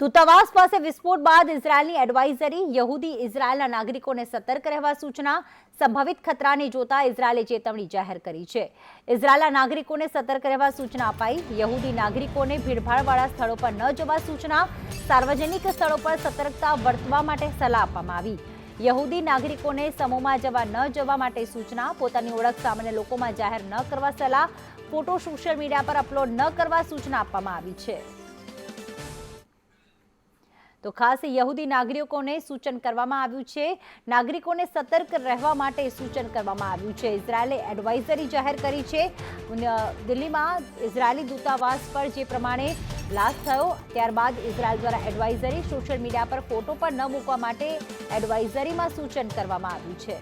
દૂતાવાસ પાસે વિસ્ફોટ બાદ ઇઝરાયલની એડવાઇઝરી, યહૂદી ઇઝરાયલના નાગરિકોને સતર્ક રહેવા સૂચના, સંભવિત ખતરાને જોતા ઇઝરાયલે ચેતવણી જાહેર કરી છે. ઇઝરાયલના નાગરિકોને સતર્ક રહેવા સૂચના અપાઈ. યહૂદી નાગરિકોને ભીડભાડવાળા સ્થળો પર ન જવા સૂચના, સાર્વજનિક સ્થળો પર સતર્કતા વર્તવા માટે સલાહ આપવામાં આવી. યહૂદી નાગરિકોને સમૂહમાં જવા ન જવા માટે સૂચના, પોતાની ઓળખ સામાન્ય લોકોમાં જાહેર ન કરવા સલાહ, ફોટો સોશિયલ મીડિયા પર અપલોડ ન કરવા સૂચના આપવામાં આવી છે. તો ખાસ યહૂદી નાગરિકોને સૂચન કરવામાં આવ્યું છે. નાગરિકોને સતર્ક રહેવા માટે સૂચન કરવામાં આવ્યું છે. ઇઝરાયેલે એડવાઇઝરી જાહેર કરી છે. દિલ્હીમાં ઇઝરાયેલી દૂતાવાસ પર જે પ્રમાણે બ્લાસ્ટ થયો, ત્યારબાદ ઇઝરાયલ દ્વારા એડવાઇઝરી સોશિયલ મીડિયા પર ફોટો પણ ન મૂકવા માટે એડવાઇઝરીમાં સૂચન કરવામાં આવ્યું છે.